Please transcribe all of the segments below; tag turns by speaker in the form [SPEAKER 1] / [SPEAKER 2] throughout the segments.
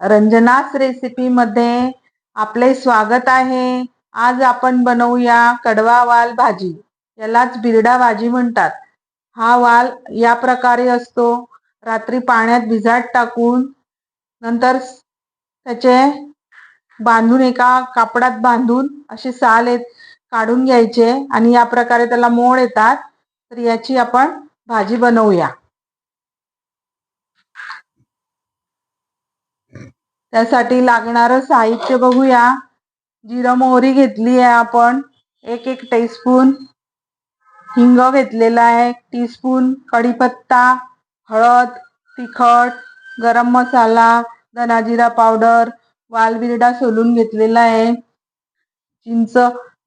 [SPEAKER 1] रंजनास recipe मध्ये आपले स्वागत आहे. आज आपण बनवूया कडवा वाल भाजी. यालाच बिरडा भाजी म्हणतात. हा वाल या प्रकारे असतो. रात्री पाण्यात भिजाट टाकून नंतर त्याचे बांधून एका कापडात बांधून असे साल येत काढून घ्यायचे आणि या प्रकारे त्याला मोड येतात. तर याची आपण भाजी बनवूया. त्यासाठी लागणारं साहित्य बघूया. जिरं मोहरी घेतली आहे आपण. एक एक टीस्पून हिंग घेतलेला आहे. टीस्पून कढीपत्ता हळद तिखट गरम मसाला धनाजिरा पावडर वालबिरडा सोलून घेतलेला आहे. चिंच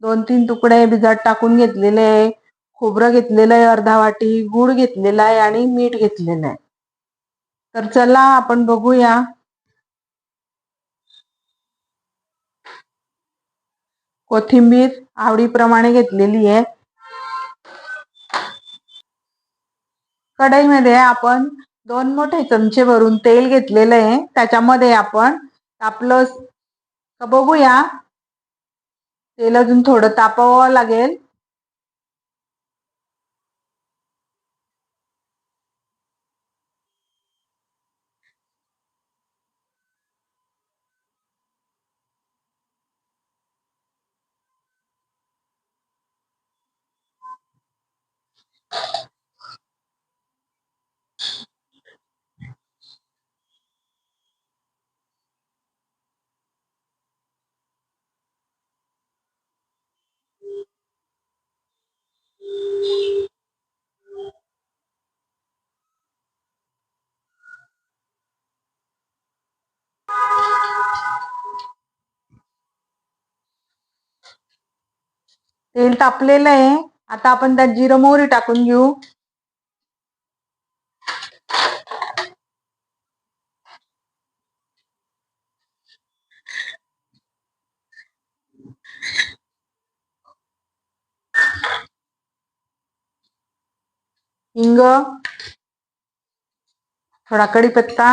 [SPEAKER 1] दोन तीन तुकडे भिजत टाकून घेतलेले आहे. खोबरं घेतलेलं आहे अर्धा वाटी. गूळ घेतलेला आहे आणि मीठ घेतलेलं आहे. तर चला आपण बघूया. कोथिंबीर आवडीप्रमाणे घेतलेली आहे. कढईमध्ये आपण दोन मोठे चमचे भरून तेल घेतलेलं आहे. त्याच्यामध्ये आपण तापलं बघूया. तेल अजून थोडं तापवावं लागेल. तेल तापलेलं आहे. आता आपण त्यात जिरं मोहरी टाकून घेऊ. हिंग थोडा कढीपत्ता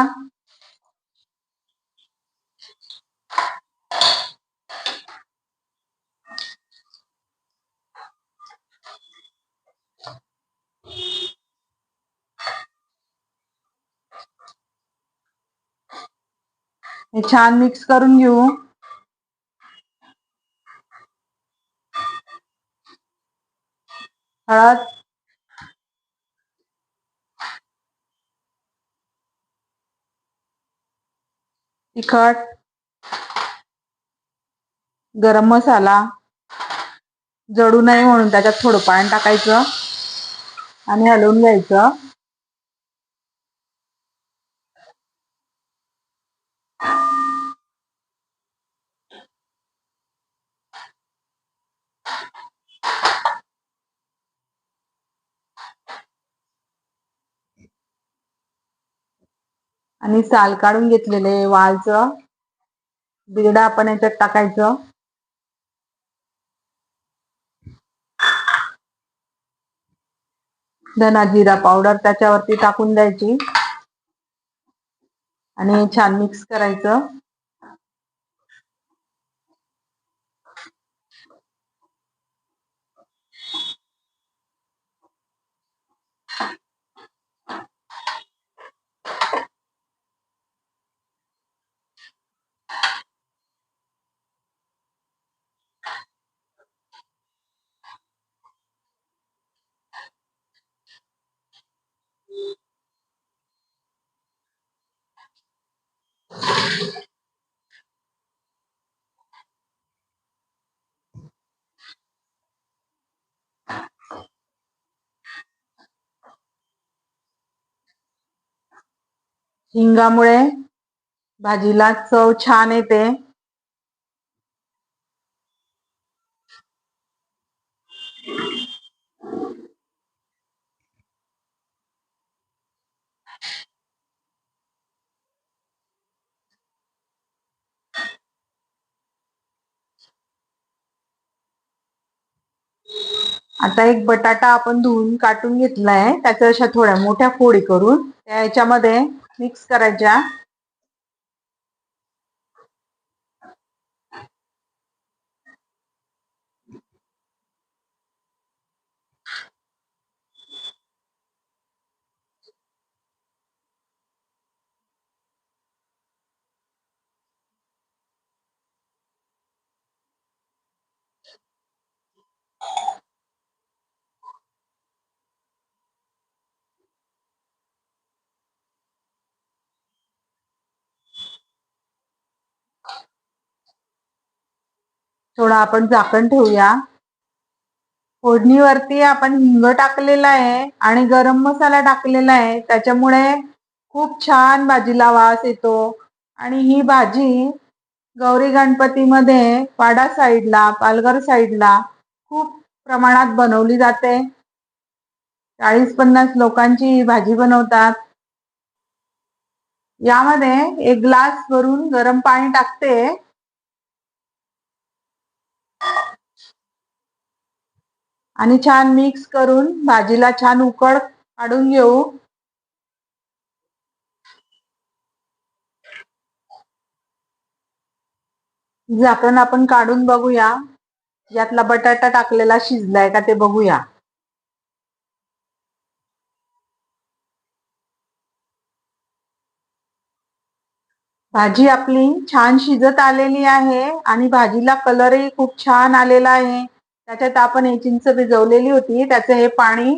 [SPEAKER 1] हे छान मिक्स करून घेऊ. हळद. तिखट. गरम मसाला. जडू नये म्हणून त्याच्यात थोडं पाणी टाकायचं. आणि हलवून घ्यायचं. आणि साल काढून घेतलेले वालचं बिरडा आपण याच्यात टाकायचं. धना जिरा पावडर त्याच्यावरती टाकून द्यायची. आणि छान मिक्स करायचं. हिंगामुळे भाजीला चव छान येते. आता एक बटाटा आपण धुवून काटून घेतलाय. त्याच्या अशा थोड्या मोठ्या फोडी करून. त्या याच्यामध्ये मिक्स करायच्या. थोडं आपण झाकण ठेवूया. फोडणीवरती आपण हिंग टाकलेला आहे आणि गरम मसाला टाकलेला आहे. त्याच्यामुळे खूप छान भाजीला वास येतो. आणि ही भाजी गौरी गणपतीमध्ये वाडा साईडला पालघर साईडला खूप प्रमाणात बनवली जाते. चाळीस पन्नास लोकांची ही भाजी बनवतात. यामध्ये एक ग्लास भरून गरम पाणी टाकते. आणि छान मिक्स करून भाजीला छान उकड काढून घेऊ. झाकण आपण काढून बघूया. यातला बटाटा टाकलेला शिजलाय का ते बघूया. भाजी आपली छान शिजत आलेली आहे आणि भाजीला कलरही खूप छान आलेला आहे. त्याच्यात आपण हे चिंच भिजवलेली होती. त्याचं हे पाणी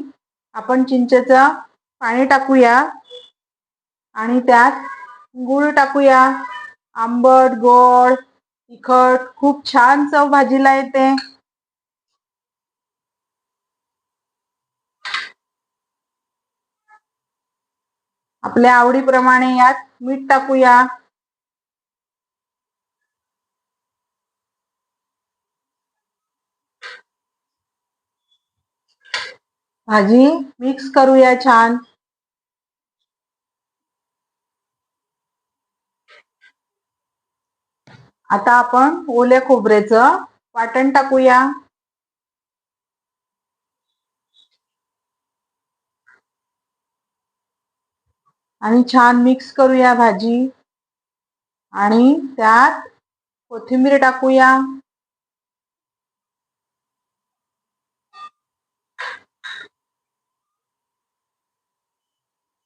[SPEAKER 1] आपण चिंचेचं पाणी टाकूया. आणि त्यात गुळ टाकूया. आंबट गोड तिखट खूप छान चव भाजीला येते. आपल्या आवडीप्रमाणे यात मीठ टाकूया. भाजी मिक्स करूया छान. आता आपण ओल्या खोबरेचं वाटण टाकूया. आणि छान मिक्स करूया भाजी. आणि त्यात कोथिंबीर टाकूया.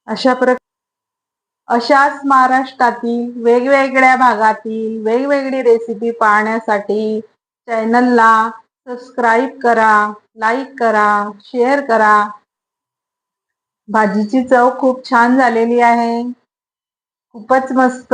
[SPEAKER 1] अशा प्रक अशाच महाराष्ट्रातील वेगवेगळ्या भागातील वेगवेगळी रेसिपी पाहण्यासाठी चॅनलला सबस्क्राईब करा लाईक करा शेअर करा. भाजीची चव खूप छान झालेली आहे. खूपच मस्त.